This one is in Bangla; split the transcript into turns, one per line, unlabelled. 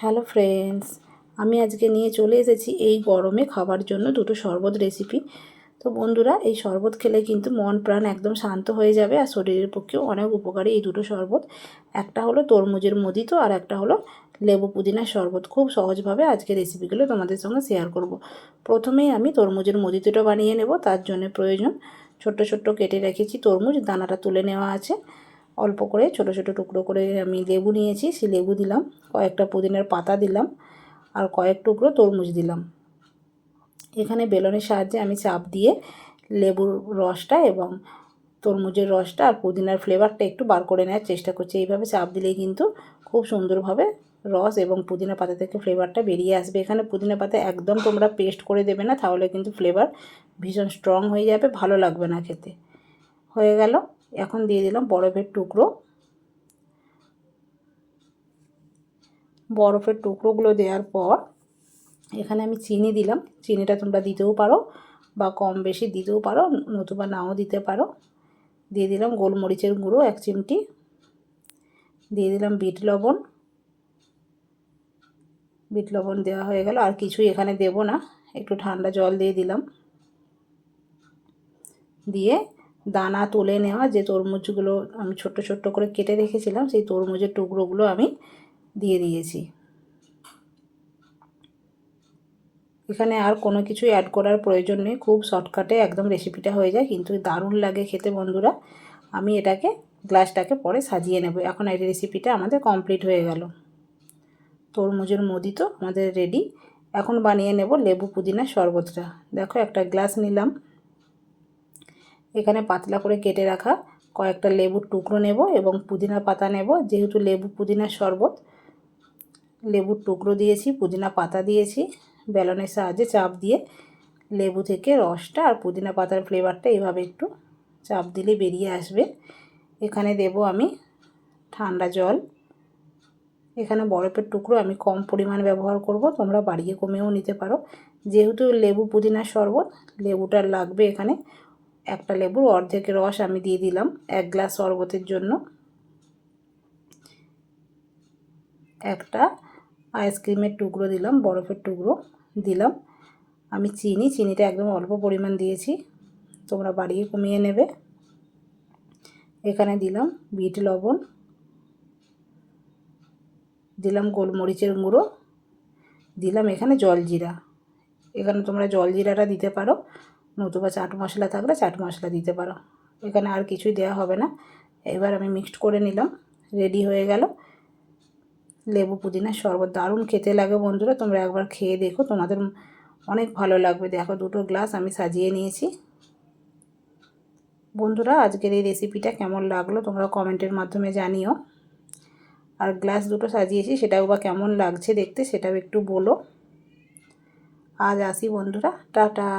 হ্যালো ফ্রেন্ডস, আমি আজকে নিয়ে চলে এসেছি এই গরমে খাবার জন্য দুটো শরবত রেসিপি তো বন্ধুরা, এই শরবত খেলে কিন্তু মন প্রাণ একদম শান্ত হয়ে যাবে আর শরীরের পক্ষেও অনেক উপকারী এই দুটো শরবত। একটা হলো তরমুজের মদিতো আর একটা হলো লেবু পুদিনার শরবত। খুব সহজভাবে আজকে রেসিপিগুলো তোমাদের সঙ্গে শেয়ার করব। প্রথমেই আমি তরমুজের মদিতোটা বানিয়ে নেব, তার জন্য প্রয়োজন ছোট্ট ছোট্ট কেটে রেখেছি তরমুজ, দানাটা তুলে নেওয়া আছে। অল্প করে, ছোট ছোট টুকরো করে আমি লেবু নিয়েছি সেই লেবু দিলাম, কয়েকটা পুদিনার পাতা দিলাম আর কয়েক টুকরো তরমুজ দিলাম। এখানে বেলনের সাহায্যে আমি চাপ দিয়ে লেবুর রসটা এবং তরমুজের রসটা আর পুদিনার ফ্লেভারটা একটু বার করে নেওয়ার চেষ্টা করছি। এইভাবে চাপ দিলেই কিন্তু খুব সুন্দরভাবে রস এবং পুদিনা পাতা থেকে ফ্লেভারটা বেরিয়ে আসবে। এখানে পুদিনা পাতা একদম তোমরা পেস্ট করে দেবে না, তাহলে কিন্তু ফ্লেভার ভীষণ স্ট্রং হয়ে যাবে, ভালো লাগবে না খেতে। হয়ে গেল। এখন দিয়ে দিলাম বরফের টুকরো। বরফের টুকরোগুলো দেওয়ার পর এখানে আমি চিনি দিলাম। চিনিটা তোমরা দিতেও পারো বা কম বেশি দিতেও পারো, নতুবা নাও দিতে পারো। দিয়ে দিলাম গোলমরিচের গুঁড়ো এক চিমটি। দিয়ে দিলাম বিট লবণ। বিট লবণ দেওয়া হয়ে গেল, আর কিছুই এখানে দেব না। একটু ঠান্ডা জল দিয়ে দিলাম। দিয়ে দানা তুলে নেওয়া, যে তরমুজগুলো আমি ছোট্ট ছোট্ট করে কেটে রেখেছিলাম, সেই তরমুজের টুকরোগুলো আমি দিয়ে দিয়েছি। এখানে আর কোনো কিছু অ্যাড করার প্রয়োজন নেই। খুব শর্টকাটে একদম রেসিপিটা হয়ে যায়, কিন্তু দারুণ লাগে খেতে বন্ধুরা। আমি এটাকে গ্লাসটাকে পরে সাজিয়ে নেব। এখন এই রেসিপিটা আমাদের কমপ্লিট হয়ে গেল। তরমুজের মদি তো আমাদের রেডি এখন বানিয়ে নেব লেবু পুদিনার শরবতটা। দেখো একটা গ্লাস নিলাম। এখানে পাতলা করে কেটে রাখা কয়েকটা লেবুর টুকরো নেব এবং পুদিনা পাতা নেব। যেহেতু লেবু পুদিনার শরবত, লেবুর টুকরো দিয়েছি, পুদিনা পাতা দিয়েছি বেলনের সাহায্যে চাপ দিয়ে লেবু থেকে রসটা আর পুদিনা পাতার ফ্লেভারটা এভাবে একটু চাপ দিলে বেরিয়ে আসবে। এখানে দেব আমি ঠান্ডা জল। এখানে বরফের টুকরো আমি কম পরিমাণ ব্যবহার করব, তোমরা বাড়িয়ে কমেও নিতে পারো। যেহেতু লেবু পুদিনার শরবত, লেবুটা লাগবে এখানে একটা লেবুর অর্ধেক রস আমি দিয়ে দিলাম এক গ্লাস শরবতের জন্য। একটা আইসক্রিমের টুকরো দিলাম, বরফের টুকরো দিলাম। আমি চিনি, চিনিটা একদম অল্প পরিমাণ দিয়েছি, তোমরা বাড়িয়ে কমিয়ে নেবে। এখানে দিলাম বিট লবণ, দিলাম গোলমরিচের গুঁড়ো, দিলাম এখানে জলজিরা এখানে তোমরা জলজিরাটা দিতে পারো। নতুবা চাট মশলা থাকলে চাট মশলা দিতে পারো। এখানে আর কিছুই দেওয়া হবে না। এবার আমি মিক্সড করে নিলাম। রেডি হয়ে গেল। লেবু পুদিনার শরবত দারুণ খেতে লাগে বন্ধুরা। তোমরা একবার খেয়ে দেখো। তোমাদের অনেক ভালো লাগবে। দেখো, দুটো গ্লাস আমি সাজিয়ে নিয়েছি। বন্ধুরা, আজকের এই রেসিপিটা কেমন লাগল? তোমরা কমেন্টের মাধ্যমে জানিও। আর গ্লাস দুটো সাজিয়েছি, সেটাও বা কেমন লাগছে দেখতে, সেটাও একটু বলো। আজ আসি বন্ধুরা। টাটা!